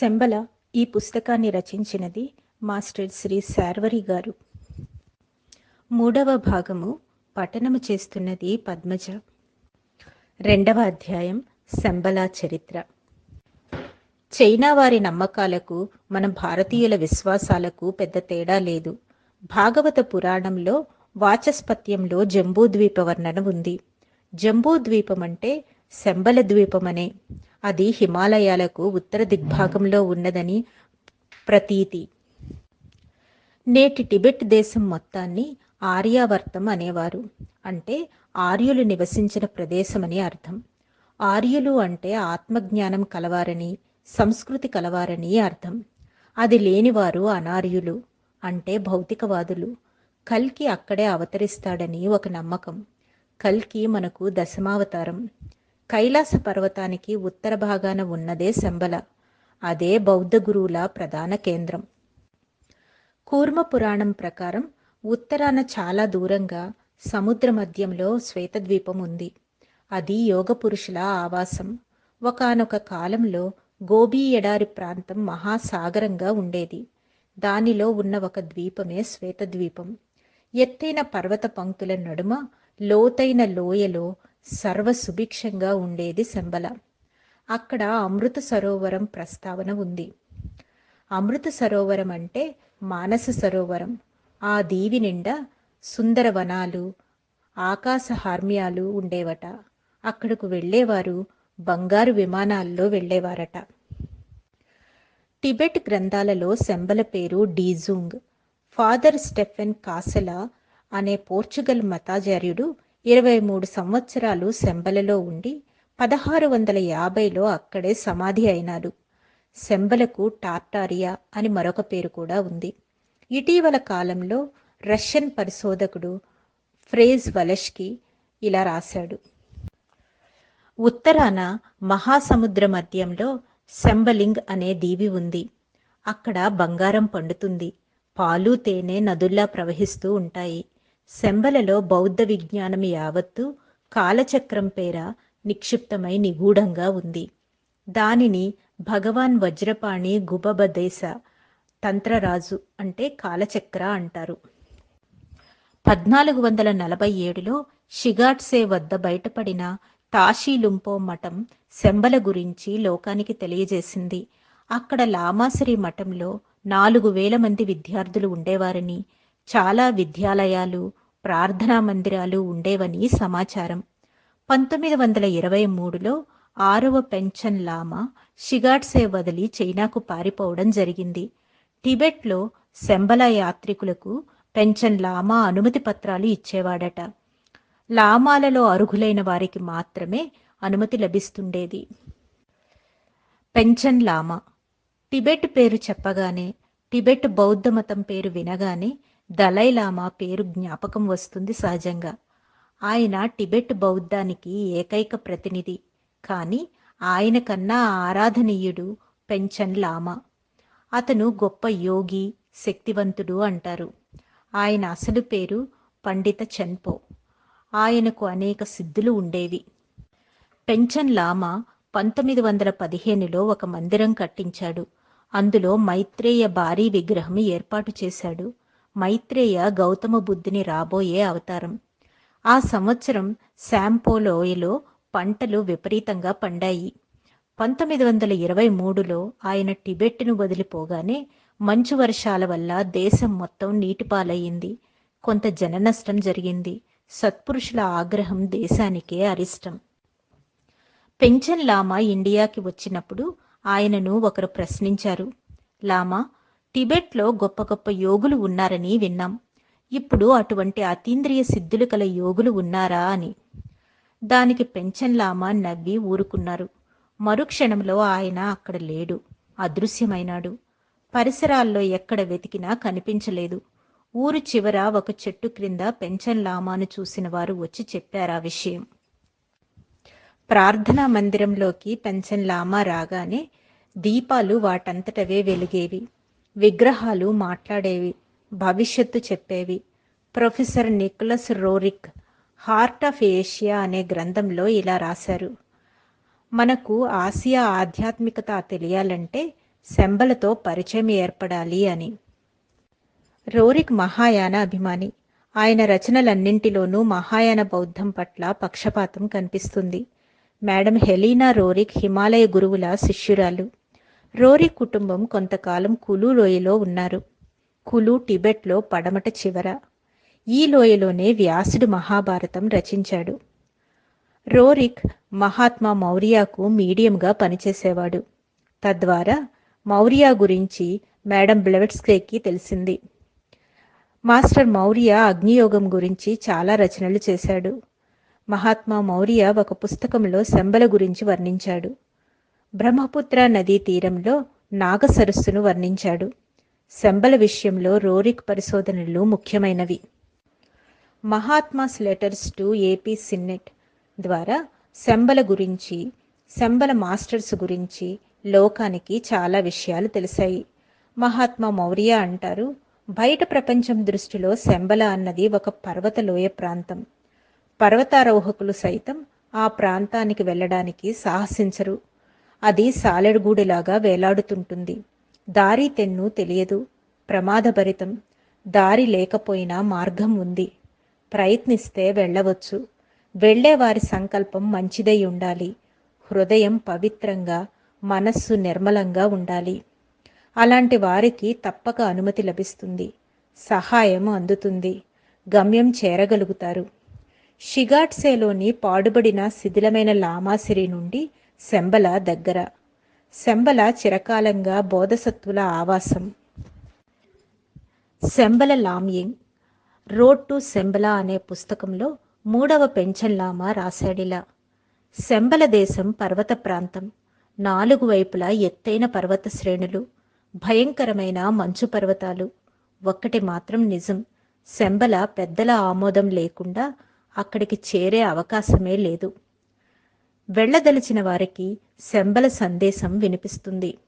శంబల ఈ పుస్తకాన్ని రచించినది మాస్టర్ శ్రీ శార్వరి గారు. మూడవ భాగము పఠనము చేస్తున్నది పద్మజ. రెండవ అధ్యాయం శంబల చరిత్ర. చైనా వారి నమ్మకాలకు మన భారతీయుల విశ్వాసాలకు పెద్ద తేడా లేదు. భాగవత పురాణంలో వాచస్పత్యంలో జంబూద్వీప వర్ణన ఉంది. జంబూద్వీపం అంటే శంబల ద్వీపమనే. అది హిమాలయాలకు ఉత్తర దిగ్భాగంలో ఉన్నదని ప్రతీతి. నేటి టిబెట్ దేశం మొత్తాన్ని ఆర్యావర్తం అనేవారు. అంటే ఆర్యులు నివసించిన ప్రదేశమని అర్థం. ఆర్యులు అంటే ఆత్మజ్ఞానం కలవారని సంస్కృతి కలవారని అర్థం. అది లేనివారు అనార్యులు అంటే భౌతికవాదులు. కల్కి అక్కడే అవతరిస్తాడని ఒక నమ్మకం. కల్కి మనకు దశమావతారం. కైలాస పర్వతానికి ఉత్తర భాగాన ఉన్నదే శంబల. అదే బౌద్ధ గురువుల ప్రధాన కేంద్రం. కూర్మ పురాణం ప్రకారం ఉత్తరాన చాలా దూరంగా సముద్ర మధ్యంలో శ్వేతద్వీపం ఉంది. అది యోగ పురుషుల ఆవాసం. ఒకనొక కాలంలో గోబీ ఎడారి ప్రాంతం మహాసాగరంగా ఉండేది. దానిలో ఉన్న ఒక ద్వీపమే శ్వేతద్వీపం. ఎత్తైన పర్వత పంక్తుల నడుమ లోతైన లోయలో సర్వ సుభిక్షంగా ఉండేది శంబల. అక్కడ అమృత సరోవరం ప్రస్తావన ఉంది. అమృత సరోవరం అంటే మానస సరోవరం. ఆ దీవి నిండా సుందర వనాలు ఆకాశ హార్మ్యాలు ఉండేవట. అక్కడకు వెళ్ళేవారు బంగారు విమానాల్లో వెళ్ళేవారట. టిబెట్ గ్రంథాలలో శంబల పేరు డీజూంగ్. ఫాదర్ స్టెఫెన్ కాసలా అనే పోర్చుగల్ మతాచార్యుడు ఇరవై మూడు సంవత్సరాలు శంబలలో ఉండి పదహారు వందల యాభైలో అక్కడే సమాధి అయినాడు. శంబలకు టార్టారియా అని మరొక పేరు కూడా ఉంది. ఇటీవల కాలంలో రష్యన్ పరిశోధకుడు ఫ్రేజ్ వలష్కి ఇలా రాశాడు. ఉత్తరాన మహాసముద్ర మధ్యంలో శంబలింగ్ అనే దీవి ఉంది. అక్కడ బంగారం పండుతుంది. పాలు తేనె నదుల్లా ప్రవహిస్తూ ఉంటాయి. శంబలలో బౌద్ధ విజ్ఞానం యావత్తు కాలచక్రం పేర నిక్షిప్తమై నిగూఢంగా ఉంది. దానిని భగవాన్ వజ్రపాణి గుబబదేశ తంత్రరాజు అంటే కాలచక్ర అంటారు. పద్నాలుగు వందల నలభై ఏడులో షిగాట్సే వద్ద బయటపడిన తాషీలుంపో మఠం శంబల గురించి లోకానికి తెలియజేసింది. అక్కడ లామాసరి మఠంలో నాలుగు వేల మంది విద్యార్థులు ఉండేవారని చాలా విద్యాలయాలు ప్రార్థనా మందిరాలు ఉండేవని సమాచారం. పంతొమ్మిది వందల ఇరవై మూడులో ఆరవ పెన్షన్ లామా షిగాట్సే వదిలి చైనాకు పారిపోవడం జరిగింది. టిబెట్లో శంబల యాత్రికులకు పెన్షన్ లామా అనుమతి పత్రాలు ఇచ్చేవాడట. లామాలలో అర్హులైన వారికి మాత్రమే అనుమతి లభిస్తుండేది. పెన్షన్ లామా. టిబెట్ పేరు చెప్పగానే టిబెట్ బౌద్ధ మతం పేరు వినగానే దలై లామా పేరు జ్ఞాపకం వస్తుంది సహజంగా. ఆయన టిబెట్ బౌద్ధానికి ఏకైక ప్రతినిధి. కానీ ఆయన కన్నా ఆరాధనీయుడు పెంచన్ లామా. అతను గొప్ప యోగి శక్తివంతుడు అంటారు. ఆయన అసలు పేరు పండిత చన్పో. ఆయనకు అనేక సిద్ధులు ఉండేవి. పెంచన్ లామా పంతొమ్మిది వందల పదిహేనులో ఒక మందిరం కట్టించాడు. అందులో మైత్రేయ భారీ విగ్రహం ఏర్పాటు చేశాడు. మైత్రేయ గౌతమ బుద్ధుని రాబోయే అవతారం. ఆ సంవత్సరం శాంపోలోయలో పంటలు విపరీతంగా పండాయి. పంతొమ్మిది వందల ఇరవై మూడులో ఆయన టిబెట్ను వదిలిపోగానే మంచు వర్షాల వల్ల దేశం మొత్తం నీటిపాలయ్యింది. కొంత జననష్టం జరిగింది. సత్పురుషుల ఆగ్రహం దేశానికే అరిష్టం. పెంచన్ లామా ఇండియాకి వచ్చినప్పుడు ఆయనను ఒకరు ప్రశ్నించారు. లామా టిబెట్లో గొప్ప గొప్ప యోగులు ఉన్నారని విన్నాం. ఇప్పుడు అటువంటి అతీంద్రియ సిద్ధులు కల యోగులు ఉన్నారా అని. దానికి పెంచన్ లామా నవ్వి ఊరుకున్నారు. మరుక్షణంలో ఆయన అక్కడ లేడు. అదృశ్యమైనాడు. పరిసరాల్లో ఎక్కడ వెతికినా కనిపించలేదు. ఊరు చివర ఒక చెట్టు క్రింద పెంచన్ లామాను చూసిన వారు వచ్చి చెప్పారు ఆ విషయం. ప్రార్థనా మందిరంలోకి పెంచన్లామా రాగానే దీపాలు వాటంతటవే వెలిగేవి. విగ్రహాలు మాట్లాడేవి భవిష్యత్తు చెప్పేవి. Professor Nicholas Roerich heart of Asia అనే గ్రంథంలో ఇలా రాశారు. మనకు ఆసియా ఆధ్యాత్మికత తెలియాలంటే శంబలతో పరిచయం ఏర్పడాలి అని. రోరిక్ మహాయాన అభిమాని. ఆయన రచనలన్నింటిలోనూ మహాయాన బౌద్ధం పట్ల పక్షపాతం కనిపిస్తుంది. మేడం హెలీనా రోరిక్ హిమాలయ గురువుల శిష్యురాలు. రోరిక్ కుటుంబం కొంతకాలం కులు లోయలో ఉన్నారు. కులు టిబెట్లో పడమట చివర. ఈ లోయలోనే వ్యాసుడు మహాభారతం రచించాడు. రోరిక్ మహాత్మా మౌర్యాకు మీడియంగా పనిచేసేవాడు. తద్వారా మౌర్య గురించి మేడం బ్లెవెట్స్కేకి తెలిసింది. మాస్టర్ మౌర్య అగ్నియోగం గురించి చాలా రచనలు చేశాడు. మహాత్మా మౌర్య ఒక పుస్తకంలో శంబల గురించి వర్ణించాడు. బ్రహ్మపుత్ర నదీ తీరంలో నాగ సరస్సును వర్ణించాడు. శంబల విషయంలో రోరిక్ పరిశోధనలు ముఖ్యమైనవి. Mahatmas letters to AP Sinnett ద్వారా శంబల గురించి శంబల మాస్టర్స్ గురించి లోకానికి చాలా విషయాలు తెలిసాయి. మహాత్మా మౌర్య అంటారు బయట ప్రపంచం దృష్టిలో శంబల అన్నది ఒక పర్వతలోయ ప్రాంతం. పర్వతారోహకులు సైతం ఆ ప్రాంతానికి వెళ్ళడానికి సాహసించరు. అది సాలెడుగూడిలాగా వేలాడుతుంటుంది. దారి తెన్ను తెలియదు. ప్రమాదభరితం. దారి లేకపోయినా మార్గం ఉంది. ప్రయత్నిస్తే వెళ్ళవచ్చు. వెళ్ళేవారి సంకల్పం మంచిదై ఉండాలి. హృదయం పవిత్రంగా మనస్సు నిర్మలంగా ఉండాలి. అలాంటి వారికి తప్పక అనుమతి లభిస్తుంది. సహాయం అందుతుంది. గమ్యం చేరగలుగుతారు. షిగాట్సేలోని పాడుబడిన శిథిలమైన లామాసిరి నుండి శంబల దగ్గర. శంబల చిరకాలంగా బోధసత్వుల ఆవాసం. శంబల లామ్యింగ్ రోడ్ టు శంబల అనే పుస్తకంలో మూడవ పెన్షన్ లామా రాశాడిలా. శంబల దేశం పర్వత ప్రాంతం. నాలుగు వైపులా ఎత్తైన పర్వత శ్రేణులు. భయంకరమైన మంచు పర్వతాలు. ఒక్కటి మాత్రం నిజం. శంబల పెద్దల ఆమోదం లేకుండా అక్కడికి చేరే అవకాశమే లేదు. వెళ్ళదలిచిన వారికి శంబల సందేశం వినిపిస్తుంది.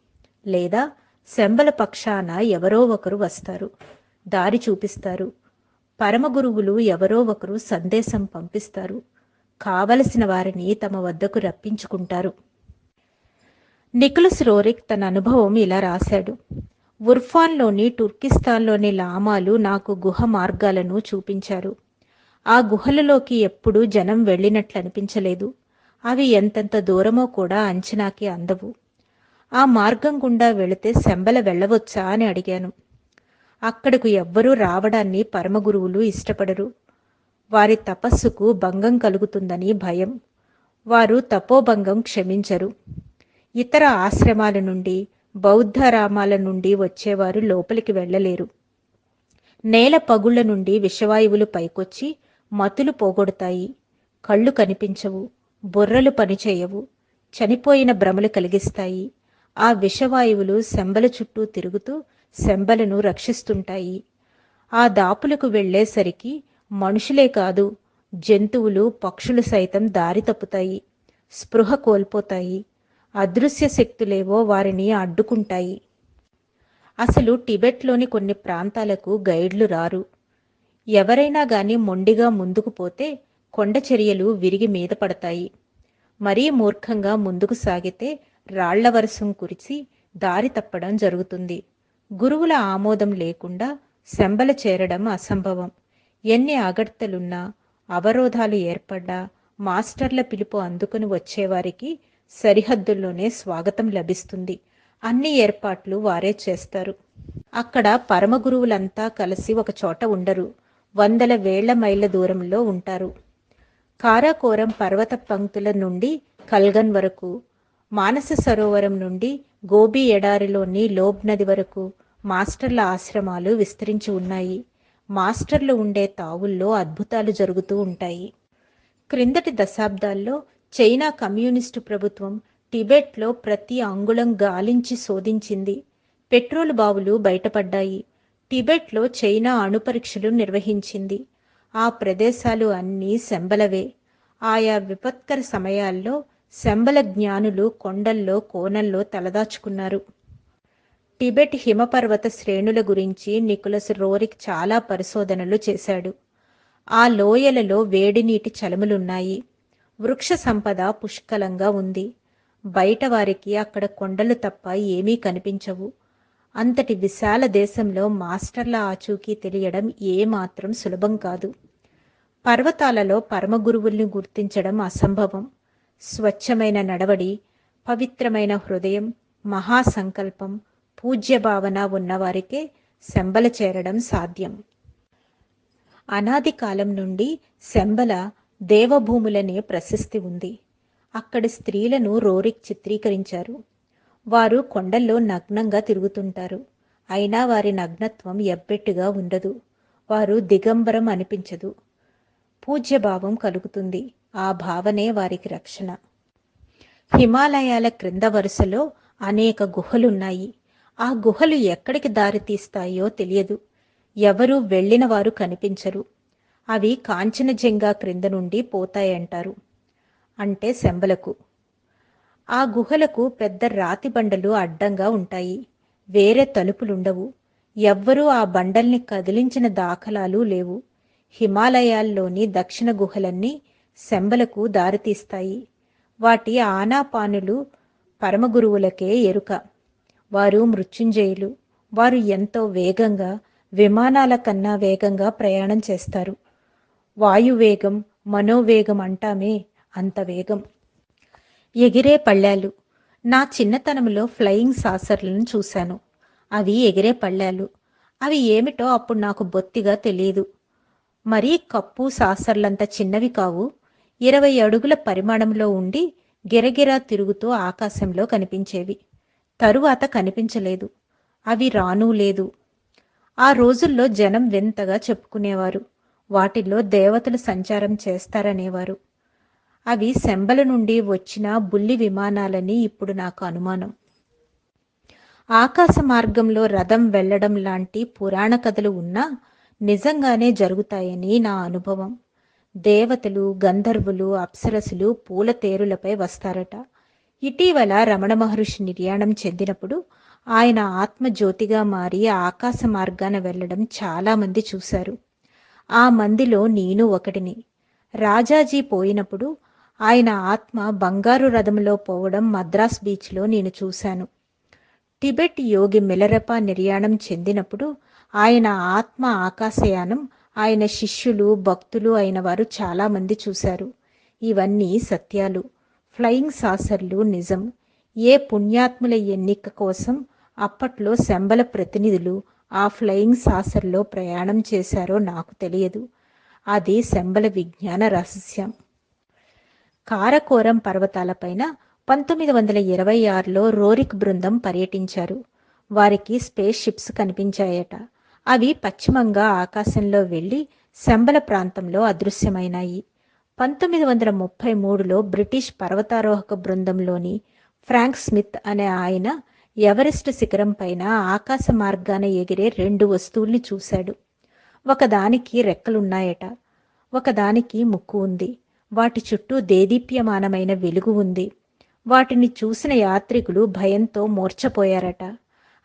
లేదా శంబల పక్షాన ఎవరో ఒకరు వస్తారు. దారి చూపిస్తారు. పరమగురువులు ఎవరో ఒకరు సందేశం పంపిస్తారు. కావలసిన వారిని తమ వద్దకు రప్పించుకుంటారు. నికులస్ రోరిక్ తన అనుభవం ఇలా రాశాడు. ఉర్ఫాన్లోని టుర్కిస్తాన్లోని లామాలు నాకు గుహ మార్గాలను చూపించారు. ఆ గుహలలోకి ఎప్పుడూ జనం వెళ్ళినట్లు అనిపించలేదు. అవి ఎంతెంత దూరమో కూడా అంచనాకి అందవు. ఆ మార్గం గుండా వెళితే శంబల వెళ్ళవచ్చా అని అడిగాను. అక్కడకు ఎవ్వరూ రావడాన్ని పరమగురువులు ఇష్టపడరు. వారి తపస్సుకు భంగం కలుగుతుందని భయం. వారు తపోభంగం క్షమించరు. ఇతర ఆశ్రమాల నుండి బౌద్ధరామాల నుండి వచ్చేవారు లోపలికి వెళ్ళలేరు. నేల పగుళ్ళ నుండి విషవాయువులు పైకొచ్చి మతులు పోగొడతాయి. కళ్ళు కనిపించవు. బుర్రలు పనిచేయవు చనిపోయిన భ్రమలు కలిగిస్తాయి. ఆ విషవాయువులు శంబల చుట్టూ తిరుగుతూ శంబలను రక్షిస్తుంటాయి. ఆ దాపులకు వెళ్ళేసరికి మనుషులే కాదు జంతువులు పక్షులు సైతం దారి తప్పుతాయి స్పృహ కోల్పోతాయి అదృశ్య శక్తులేవో వారిని అడ్డుకుంటాయి. అసలు టిబెట్లోని కొన్ని ప్రాంతాలకు గైడ్లు రారు. ఎవరైనా గాని మొండిగా ముందుకు పోతే కొండ చర్యలు విరిగి మీద పడతాయి. మరీ మూర్ఖంగా ముందుకు సాగితే రాళ్ళ వరసం కురిసి దారి తప్పడం జరుగుతుంది. గురువుల ఆమోదం లేకుండా శంబల చేరడం అసంభవం. ఎన్ని అగడ్తలున్నా అవరోధాలు ఏర్పడ్డా మాస్టర్ల పిలుపు అందుకుని వచ్చేవారికి సరిహద్దుల్లోనే స్వాగతం లభిస్తుంది. అన్ని ఏర్పాట్లు వారే చేస్తారు. అక్కడ పరమగురువులంతా కలిసి ఒక చోట ఉండరు. వందల వేల మైళ్ళ దూరంలో ఉంటారు. కారాకోరం పర్వత పంక్తుల నుండి కల్గన్ వరకు మానస సరోవరం నుండి గోబీ ఎడారిలోని లోబ్ నది వరకు మాస్టర్ల ఆశ్రమాలు విస్తరించి ఉన్నాయి. మాస్టర్లు ఉండే తావుల్లో అద్భుతాలు జరుగుతూ ఉంటాయి. క్రిందటి దశాబ్దాల్లో చైనా కమ్యూనిస్టు ప్రభుత్వం టిబెట్లో ప్రతి అంగుళం గాలించి శోధించింది. పెట్రోల్ బావులు బయటపడ్డాయి. టిబెట్లో చైనా అణుపరీక్షలు నిర్వహించింది. ఆ ప్రదేశాలు అన్నీ శంబలవే. ఆయా విపత్కర సమయాల్లో శంబల జ్ఞానులు కొండల్లో కోనల్లో తలదాచుకున్నారు. టిబెట్ హిమపర్వత శ్రేణుల గురించి నికులస్ రోరిక్ చాలా పరిశోధనలు చేశాడు. ఆ లోయలలో వేడి నీటి చలములున్నాయి. వృక్ష సంపద పుష్కలంగా ఉంది. బయట వారికి అక్కడ కొండలు తప్ప ఏమీ కనిపించవు. అంతటి విశాల దేశంలో మాస్టర్ల ఆచూకీ తెలియడం ఏమాత్రం సులభం కాదు. పర్వతాలలో పరమగురువుల్ని గుర్తించడం అసంభవం. స్వచ్ఛమైన నడవడి పవిత్రమైన హృదయం మహాసంకల్పం పూజ్య భావన ఉన్నవారికే శంబల చేరడం సాధ్యం. అనాది కాలం నుండి శంబల దేవభూములనే ప్రశస్తి ఉంది. అక్కడి స్త్రీలను రోరిక్ చిత్రీకరించారు. వారు కొండల్లో నగ్నంగా తిరుగుతుంటారు. అయినా వారి నగ్నత్వం ఎబ్బెట్టుగా ఉండదు. వారు దిగంబరం అనిపించదు. పూజ్యభావం కలుగుతుంది. ఆ భావనే వారికి రక్షణ. హిమాలయాల క్రింద వరుసలో అనేక గుహలున్నాయి. ఆ గుహలు ఎక్కడికి దారితీస్తాయో తెలియదు. ఎవరూ వెళ్ళిన వారు కనిపించరు. అవి కాంచనజంగా క్రింద నుండి పోతాయంటారు. అంటే శంబలకు. ఆ గుహలకు పెద్ద రాతి బండలు అడ్డంగా ఉంటాయి. వేరే తలుపులుండవు. ఎవ్వరూ ఆ బండల్ని కదిలించిన దాఖలాలు లేవు. హిమాలయాల్లోని దక్షిణ గుహలన్నీ శంబలకు దారితీస్తాయి. వాటి ఆనాపానులు పరమగురువులకే ఎరుక. వారు మృత్యుంజయులు. వారు ఎంతో వేగంగా విమానాల కన్నా వేగంగా ప్రయాణం చేస్తారు. వాయువేగం మనోవేగం అంటామే అంత వేగం. ఎగిరే పళ్ళాలు. నా చిన్నతనంలో ఫ్లయింగ్ సాసర్లను చూశాను. అవి ఎగిరే పళ్ళాలు. అవి ఏమిటో అప్పుడు నాకు బొత్తిగా తెలియదు. మరీ కప్పు సాసర్లంత చిన్నవి కావు. ఇరవై అడుగుల పరిమాణంలో ఉండి గిరగిరా తిరుగుతూ ఆకాశంలో కనిపించేవి. తరువాత కనిపించలేదు. అవి రానూ లేదు. ఆ రోజుల్లో జనం వింతగా చెప్పుకునేవారు. వాటిల్లో దేవతలు సంచారం చేస్తారనేవారు. అవి శంబల నుండి వచ్చిన బుల్లి విమానాలని ఇప్పుడు నాకు అనుమానం. ఆకాశ మార్గంలో రథం వెళ్ళడం లాంటి పురాణ కథలు ఉన్నా నిజంగానే జరుగుతాయని నా అనుభవం. దేవతలు గంధర్వులు అప్సరసులు పూల తేరులపై వస్తారట. ఇటీవల రమణ మహర్షి నిర్యాణం చెందినప్పుడు ఆయన ఆత్మజ్యోతిగా మారి ఆకాశ మార్గాన వెళ్ళడం చాలామంది చూశారు. ఆ మందిలో నేను ఒకటిని రాజాజీ పోయినప్పుడు ఆయన ఆత్మ బంగారు రథంలో పోవడం మద్రాస్ బీచ్లో నేను చూశాను. టిబెట్ యోగి మిలరప నిర్యాణం చెందినప్పుడు ఆయన ఆత్మ ఆకాశయానం ఆయన శిష్యులు భక్తులు అయిన వారు చాలామంది చూశారు. ఇవన్నీ సత్యాలు. ఫ్లయింగ్ సాసర్లు నిజం. ఏ పుణ్యాత్ముల ఎన్నిక కోసం అప్పట్లో శంబల ప్రతినిధులు ఆ ఫ్లయింగ్ సాసర్లో ప్రయాణం చేశారో నాకు తెలియదు. అది శంబల విజ్ఞాన రహస్యం. కారకోరం పర్వతాలపైన పంతొమ్మిది వందల ఇరవై ఆరులో రోరిక్ బృందం పర్యటించారు. వారికి స్పేస్ షిప్స్ కనిపించాయట. అవి పశ్చిమంగా ఆకాశంలో వెళ్ళి శంబల ప్రాంతంలో అదృశ్యమైనాయి. పంతొమ్మిది వందల ముప్పై మూడులో బ్రిటిష్ పర్వతారోహక బృందంలోని ఫ్రాంక్ స్మిత్ అనే ఆయన ఎవరెస్ట్ శిఖరం పైన ఆకాశ మార్గాన ఎగిరే రెండు వస్తువుల్ని చూశాడు. ఒకదానికి రెక్కలున్నాయట ఒకదానికి ముక్కు ఉంది. వాటి చుట్టూ దేదీప్యమానమైన వెలుగు ఉంది. వాటిని చూసిన యాత్రికులు భయంతో మూర్ఛపోయారట.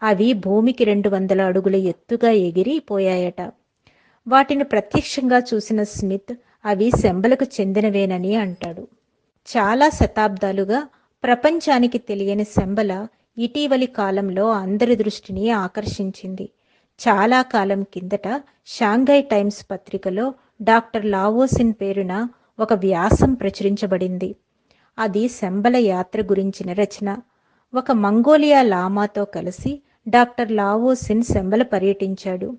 అవి భూమికి రెండు వందల అడుగుల ఎత్తుగా ఎగిరిపోయాయట వాటిని ప్రత్యక్షంగా చూసిన స్మిత్ అవి శంబలకు చెందినవేనని అంటాడు. చాలా శతాబ్దాలుగా ప్రపంచానికి తెలియని శంబల ఇటీవలి కాలంలో అందరి దృష్టిని ఆకర్షించింది. చాలా కాలం కిందట షాంఘై టైమ్స్ పత్రికలో డాక్టర్ లావోసిన్ పేరున ఒక వ్యాసం ప్రచురించబడింది. అది శంబల యాత్ర గురించిన రచన. ఒక మంగోలియా లామాతో కలిసి డాక్టర్ లావోసిన్ శంబల పర్యటించాడు.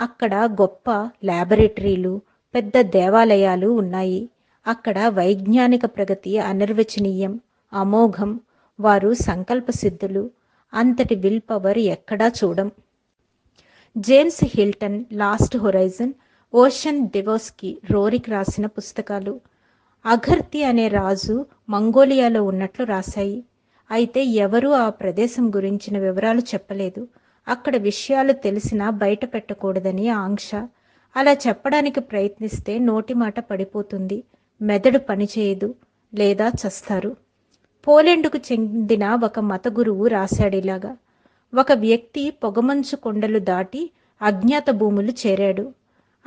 అక్కడ గొప్ప ల్యాబొరేటరీలు పెద్ద దేవాలయాలు ఉన్నాయి. అక్కడ వైజ్ఞానిక ప్రగతి అనిర్వచనీయం అమోఘం వారు సంకల్ప సిద్ధులు అంతటి విల్ పవర్ ఎక్కడా చూడం. James Hilton lost horizon Ossendowski Roerich రాసిన పుస్తకాలు. అఘర్తి అనే రాజు మంగోలియాలో ఉన్నట్లు రాశాయి. అయితే ఎవరూ ఆ ప్రదేశం గురించిన వివరాలు చెప్పలేదు. అక్కడ విషయాలు తెలిసినా బయట పెట్టకూడదని ఆంక్ష. అలా చెప్పడానికి ప్రయత్నిస్తే నోటి మాట పడిపోతుంది. మెదడు పనిచేయదు లేదా చస్తారు. పోలెండ్కు చెందిన ఒక మత గురువు రాశాడిలాగా ఒక వ్యక్తి పొగమంచు కొండలు దాటి అజ్ఞాత భూములు చేరాడు.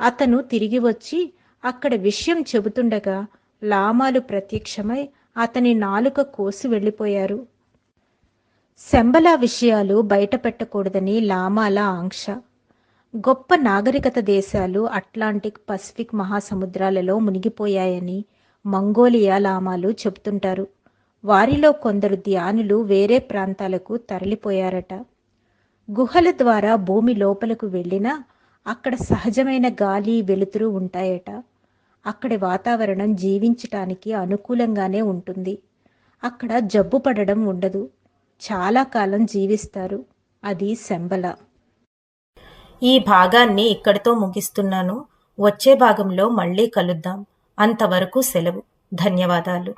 అతను తిరిగి వచ్చి అక్కడ విషయం చెబుతుండగా లామాలు ప్రత్యక్షమై అతని నాలుక కోసి వెళ్ళిపోయారు. శంబలా విషయాలు బయటపెట్టకూడదని లామాల ఆంక్ష. గొప్ప నాగరికత దేశాలు అట్లాంటిక్ పసిఫిక్ మహాసముద్రాలలో మునిగిపోయాయని మంగోలియా లామాలు చెబుతుంటారు. వారిలో కొందరు ధ్యానులు వేరే ప్రాంతాలకు తరలిపోయారట. గుహల ద్వారా భూమి లోపలకు వెళ్ళినా అక్కడ సహజమైన గాలి వెలుతురు ఉంటాయట. అక్కడి వాతావరణం జీవించటానికి అనుకూలంగానే ఉంటుంది. అక్కడ జబ్బు పడడం ఉండదు. చాలా కాలం జీవిస్తారు. అది శంబల. ఈ భాగాన్ని ఇక్కడితో ముగిస్తున్నాను. వచ్చే భాగంలో మళ్ళీ కలుద్దాం. అంతవరకు సెలవు. ధన్యవాదాలు.